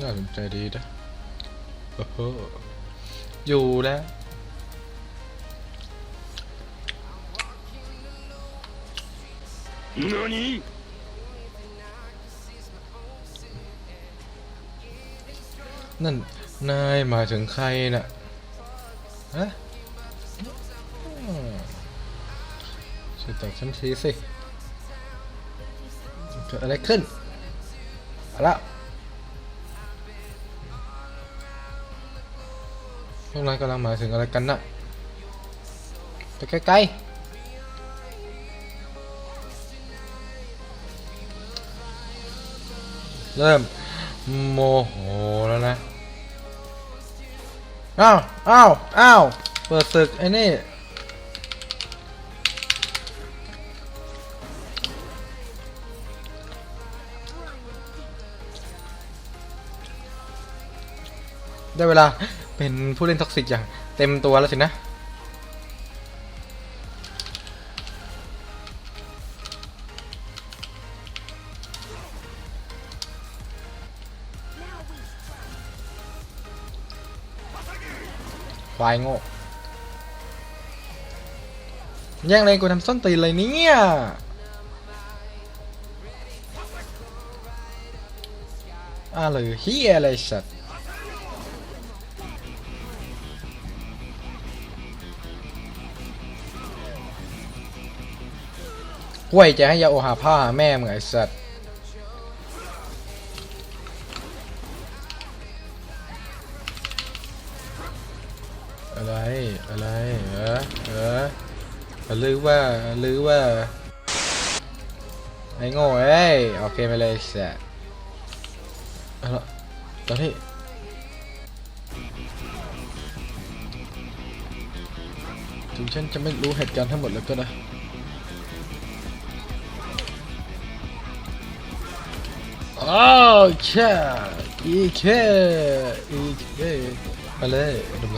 น่าสนใจดีนะโอ้โหอยู่แล้ว何นั่น นายหมายถึงใครน่ะฮะอืมช่วยตอบฉันทีสิ เกิดอะไรขึ้น เอาละ วกนายกำลังหมายถึงอะไรกันน่ะไปไกล้ๆ เริ่มโมโหแล้วนะ อ้าวอ้าวอ้าวเปิดศึกไอ้นี่ได้เวลา เป็นผู้เล่นท็อกซิกอย่างเต็มตัวแล้วสินะ ควายโง่ แย่งเลยกูทำส้นตีนเลยเนี่ยอ่าเลยเฮียอะไรสัตว์ กล้วยจะให้ยาโอหาพ่อหาแม่มึงไอ้สัตว์อะไรอะไรเออเออหรือว่าหรือว่าไอ้โง่เอ้ยโอเคไปเลยแสะเอาละตอนนี้ถึงฉันจะไม่รู้เหตุการณ์ทั้งหมดแล้วก็นะ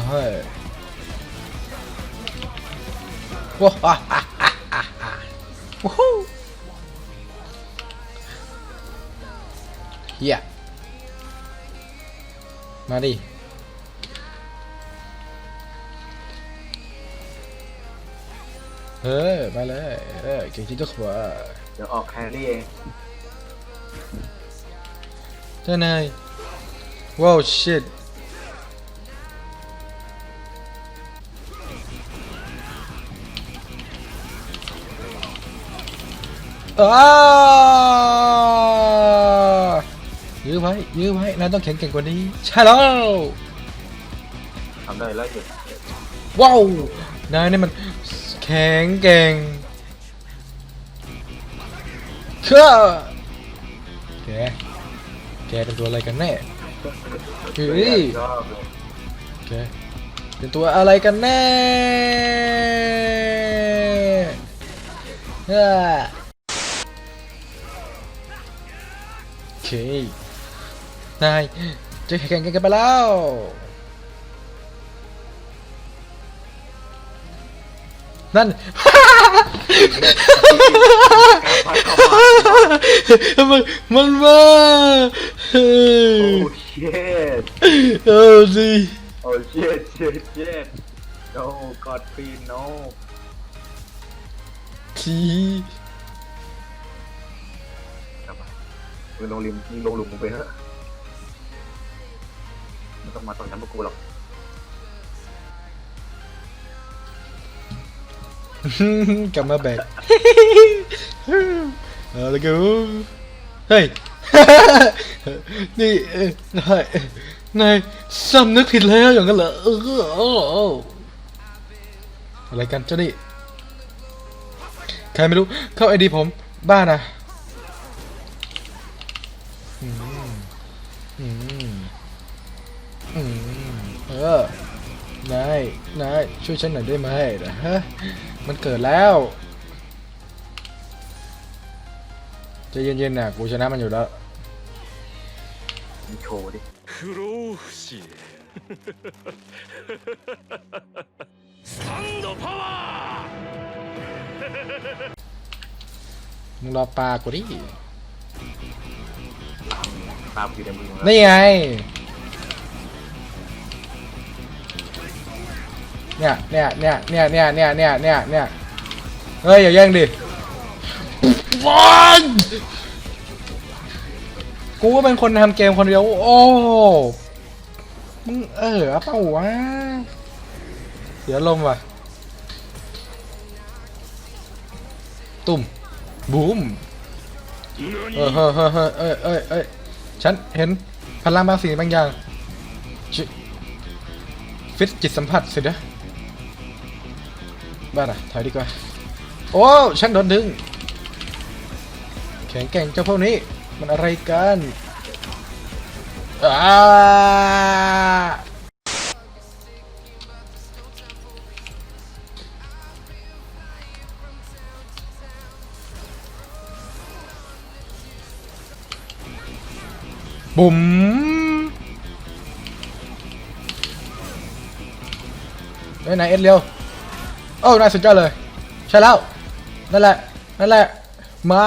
าฮ่าวู้ฮู้เฮียมาดิเฮ้มาเลยเออเก่งจริงเจ้าขวาเดี๋ยวออกแครี่เอง เจ้านายว้าว shit อ้ายื้อไว้ยื้อไว้นายต้องแข็งเก่งกว่านี้ ใช่แล้วทำได้แล้วหยุดว้าวนายนี่มันแข็งเก่งเชื่อแก แกเป็นตัวอะไรกันแน่เฮ้ยแกเป็นตัวอะไรกันแน่เอ้อโอเคนายจะแข่งกันไปแล้วนั่นมันมันมา เฮ้โอ้ยเชิดเออสิโอ้เชิดเชิดเชิดโอ้กอดปีนโนทีกลับมามึงลงริมมึงลงหลุมมึงไปเถอะไม่ต้องมาตอนน้ำพวกกูหรอกกลับมาแบกเอาละกูเฮ้ย นี่นายนายสำนึกผิดแล้วอย่างนั้นเหรออะไรกันเจ้านี่ใครไม่รู้เข้าไอดีผมบ้านะอืมอืมอืมเออนายนายช่วยฉันหน่อยได้ไหมนะฮะมันเกิดแล้วจะเย็นๆนะกูชนะมันอยู่แล้ว มึงโชว์ดิ 不老不死スタンドパワー มึงรอปลากูดิ ตามอยู่ในมือ นี่ไง เนี่ยเนี่ยเนี่ยเนี่ยเนี่ยเนี่ยเนี่ยเนี่ยเนี่ยเฮ้ยอย่าแย่งดิบอล กูก็เป็นคนทำเกมคนเดียว โอ้มึงเออเอาเปล่าวะเสียลมว่ะ ตุ่มบูมเออเฮ้ยเฮ้ยเฮ้ยเอ้ยเอ้ยเอ้ยฉันเห็นพลังบางสิ่งบางอย่างฟิตจิตสัมผัสสินะบ้าน่ะถอยดีกว่า โอ้ ฉันโดนดึง แข็งแกร่งเจ้าพวกนี้ มันอะไรกันอ้าบุ๋มเฮ้ยนายเอ็ดเร็วโอ้นายสุดยอดเลย ใช่แล้ว นั่นแหละ นั่นแหละ ไม่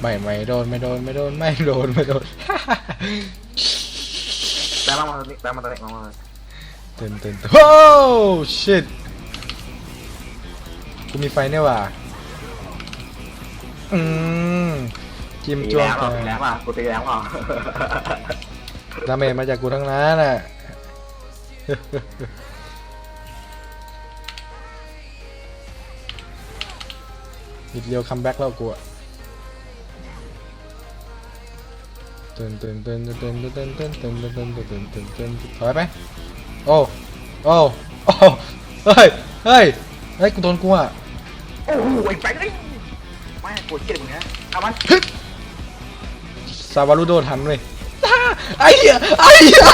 ไม่ไม่โดนไม่โดนไม่โดนไม่โดนไม่โดนแบงค์มาตรงนี้แบงค์มาตรงนี้มาตึนตึนโอ้ shit กูมีไฟเนี่ยว่ะอืมจิ้มตีจ้วแรงงไปเปล่าตีแรงเปล่ากูตีแรงเปล่าดาเมจมาจากกูทั้งนั้นน่ะหิดเรียวคัมแบ็กแล้วกูอะ เต้นเต้นเต้นเต้นเต้นเต้นเต้นเต้นเต้นเต้นเต้นเต้นต้นถอยไปโอ้โอ้โอ้เฮ้ยเฮ้ยเฮ้ยกูโดนกูอะโอ้โหไอ้แบงค์นี่ไม่กดเกลียดมึงนะเอามันซาวารุโดนทันเว้ยไอ้เหี้ยไอ้เหี้ย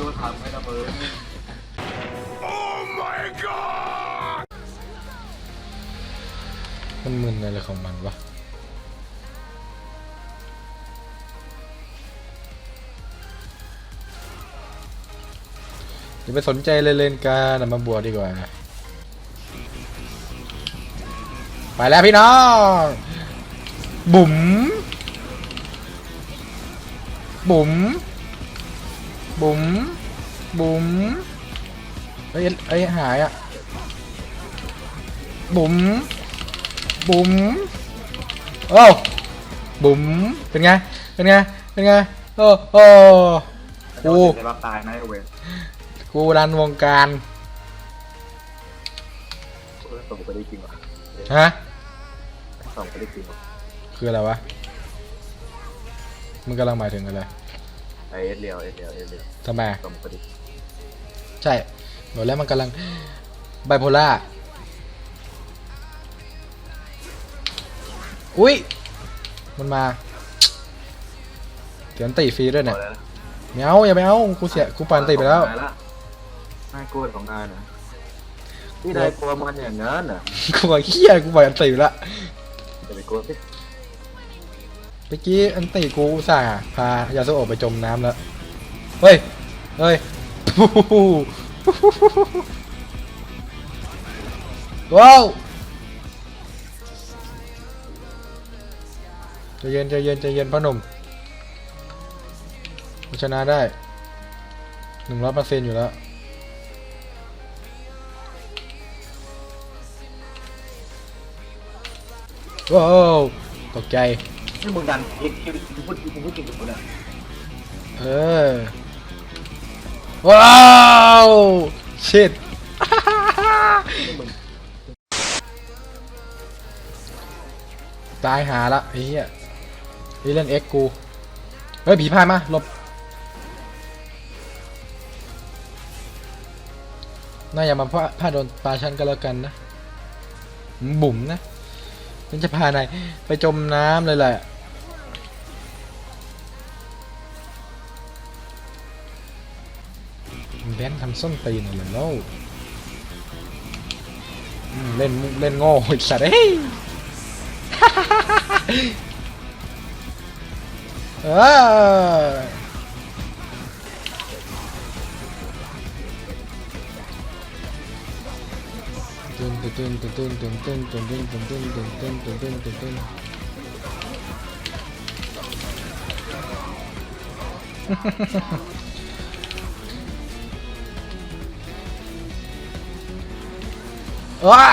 ดูทำไม่ระเบิด Oh my god มันมึนอะไรของมันวะ อย่าไปสนใจเลยเลนการมาบวชดีกว่า ไปแล้วพี่น้อง บุ๋ม บุ๋ม บุ๋ม บุ๋มเอ้ยเอ้ยหายอะ บุ๋ม บุ๋ม โอ้บุ๋ม เป็นไง เป็นไง เป็นไง โอ้โอ้กูในบ้ตายไอ้เวน กูรันวงการส่งไปได้จริงวะฮะส่งไปได้จริงวะคืออะไรวะมึงกำลังหมายถึงอะไรไอเอสเรียวเอสเรียวเอสเรียวทำไมส่งไปดิใช่บอกแล้วมันกำลังไบโพล่าอุ้ยมันมาเดี๋ยวมันตีฟรีด้วยพเนี่อยแล้วนะไม่เอาอย่าไปเอากูเสียกูปันตีไปแล้ว น่ากลัวของนายนะที่นายกลัวมันอย่างนั้นน่ะกูบอกเฮียกูปล่อยอันตีไปแล้วจะไปกลัวสิเมื่อกี้อันตีกูอุตส่าห์พายาโซโอะไปจมน้ำแล้ว เฮ้ย เฮ้ยว้าวใจเย็นใจเย็นใจเย็นพ่อหนุ่มกูชนะได้หนึ่งร้อยเปอร์เซ็นต์อยู่แล้ว ว้าวตกใจนี่มึงดันเอ็กซ์คิวมึงพูดมึงพูดจริงกับกูเนี่ยเออว้าวชิดตายหาละไอ้เหี้ยนี่เล่นเอ็กกูเฮ้ยผีพายมาหลบน่าอย่ามาพลาดพลาดโดนปลาชันก็แล้วกันนะบุ๋มนะ ฉันจะพานายไปจมน้ำเลยแหละแบนทำส้นตีนอะไรแล้วเล่นเล่นโง่อีกสัตว์เอ้ยเออ ตึ้นตึ้นตึ้นตึ้นตึ้นตึ้นตึ้นตึ้นตึ้นตึ้นตึ้นตึ้นตึ้นตึ้นตึ้นว้า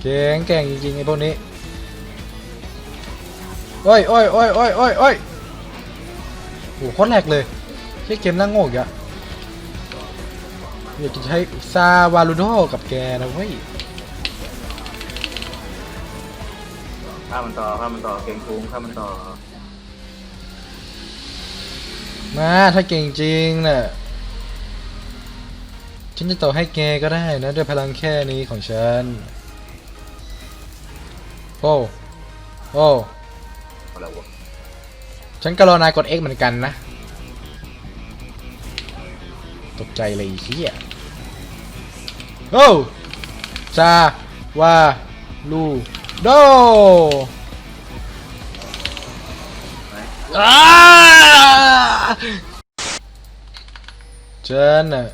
เก่งเก่งจริงๆไอ้พวกนี้โอ้ยโอ้ยโอ้ยโอ้ยโอ้ยโอ้ยโหโคตรแหลกเลยใช่เกมนั่งโง่อีกอะ อยากจะใช้ซาวาลูโดกับแกนะเว้ยข้ามันต่อข้ามันต่อเก่งคุ้งข้ามันต่อมาถ้าเก่งจริงน่ะฉันจะต่อให้แกก็ได้นะด้วยพลังแค่นี้ของฉันโอ้โอ้อะไรวะฉันก็รอนายกด X เหมือนกันนะ ตกใจเลยไอ้เฮีย โอ้ซาวาลูโดไหนอ้าฉันน่ะ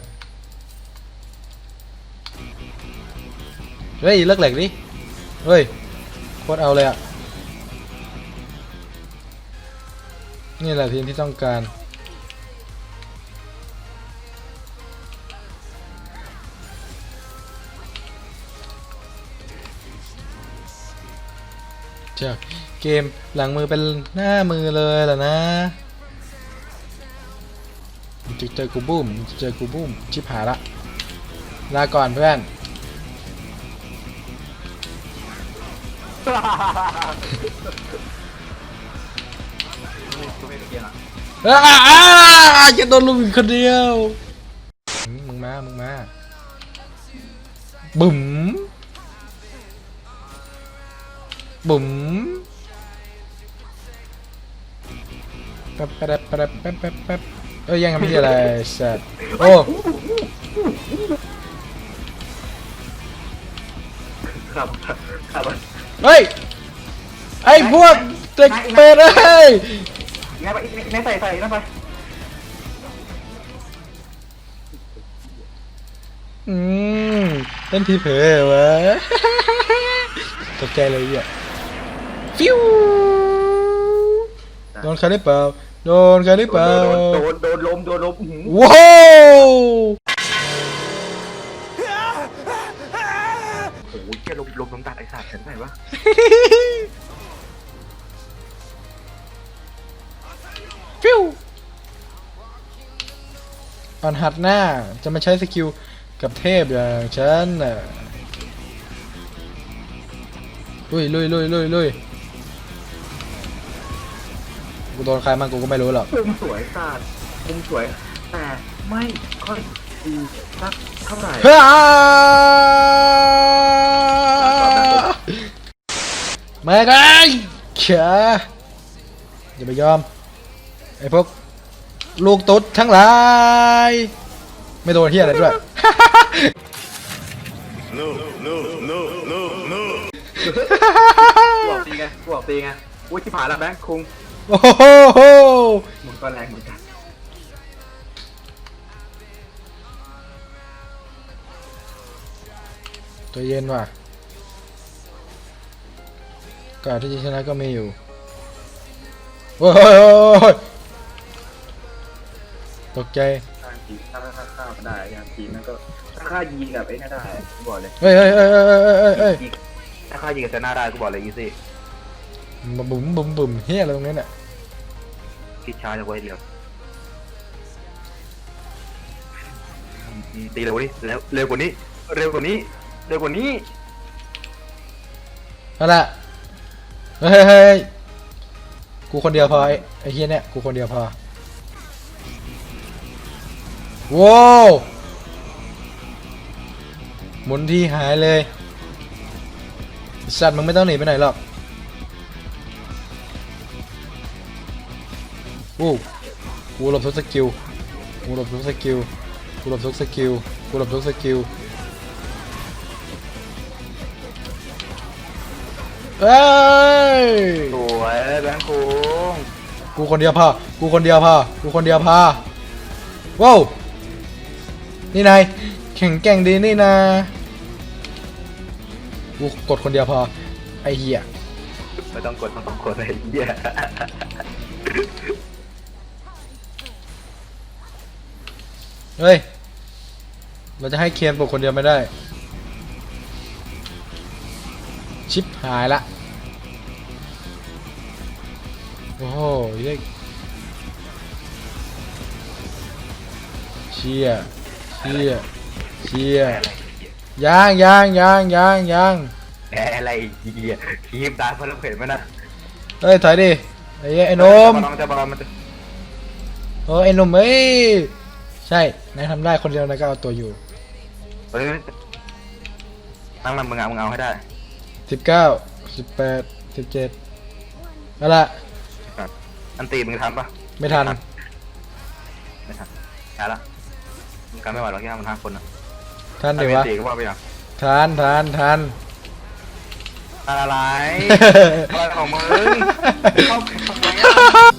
เฮ้ยเลิกแหลกดิ เฮ้ยโคตรเอาเลยอะ นี่แหละทีมที่ต้องการ จากเกมหลังมือเป็นหน้ามือเลยล่ะนะจะเจอกูบูมมึงจะเจอกูบูมชิบหายละลาก่อนเพื่อนอ้าอาจะโดนลุมอีกคนเดียว มึงมา มึงมาบุ๋ม บุ๋มแป๊บแป๊บแป๊บแป๊บแป๊บแป๊บเอ้ยยังไม่ใช่อะไรสัตว์โอ้ครับครับเฮ้ยไอ้พวกเด็กเป็ดเอ้ยงั้นไปงั้นใส่ใส่นั่นไปอืมเล่นทีเผลอวะตกใจเลยอะ ฟิวโดนใครได้เปล่าโดนใครได้เปล่าโดนโดนลมโดนลมว้าวโอ้โหแค่ลมลมลมตัดไอ้สัตว์เห็นไหมวะฟิวอ่อนหัดหน้าจะมาใช้สกิลกับเทพอย่างฉันน่ะลุยลุยลุยลุยลุย กูโดนใครมากูก็ไม่รู้หรอกมุมสวยสัตว์มุมสวย แต่ไม่ค่อยดีสักเท่าไหร่เฮ้ยมาได้เฉยอย่าไปยอมไอ้พวกลูกตุ๊ดทั้งหลาย ไม่โดนเฮียอะไรด้วย No, no, no, no, no. กูออกตีไงกูออกตีไงอุ้ยที่ผ่านแล้วแบงค์คุง โอ้โหมึงก็แรงเหมือนกันตัวเย็นว่ะกาที่จะชนะก็มีอยู่โอ้ยตกใจถ้าทีถ้าถ้าฆ่ามันได้ยังทีนั้นก็ถ้าฆ่ายิงแบบไอ้นี่ได้กูบอกเลยเฮ้ยเฮ้ยเฮ้ยเฮ้ยเฮ้ยเฮ้ยเฮ้ยยิงถ้าฆ่ายิงกับเซน่าได้กูบอกเลยอีซี่ บุ๋มบุ๋มบุ๋มเฮียอะไรตรงนี้เนี่ยคิดช้าจะไว้เดียวตีเร็วกว่านี้แล้วเร็วกว่านี้ เร็วกว่านี้ เร็วกว่านี้เอาละเฮ้ยเฮ้ยเฮ้ยกูคนเดียวพอไอ้ไอ้เฮียเนี่ยกูคนเดียวพอว้าวหมุนที่หายเลยสัตว์มึงไม่ต้องหนีไปไหนหรอก วู้กูหลบทุกสกิลกูหลบทุกสกิลกูหลบทุกสกิลกูหลบทุกสกิลเอ้ยสวยแบงค์คุงกูคนเดียวพากูคนเดียวพากูคนเดียวพาว้าวนี่นายแข่งแกร่งดีนี่นะกูกดคนเดียวพอไอ้เหี้ยไม่ต้องกดต้องกดเลยเหี้ย เฮ้ย เราจะให้เคียนปลุกคนเดียวไม่ได้ ชิปหายละ โอ้โหเย้ยเชี่ยเชี่ยเชี่ยอะไรยางยางยางยางยางแออะไรเหี้ยทีมตายเพราะเราเห็นมันนะเฮ้ย ถอยดิไอ้เหี้ยไอ้หนมมันจะบอลมันจะ โอ้ไอ้หนมเอ้ยใช่ นายทำได้คนเดียวนายก็เอาตัวอยู่เฮ้ยนั่งนำมึงเอามึงเอาให้ได้สิบเก้าสิบแปดสิบเจ็ดนั่นแหละอันตีมึงทันปะไม่ทันไม่ทันช้าละมึงกันไม่ไหวหรอกย่ามันห้าคนนะทันถ้าเดี๋ยวเป็นวะตีก็ว่าไปอย่างทันทันทันอะไรอะไรของมึงเข้าไปทำไมอะ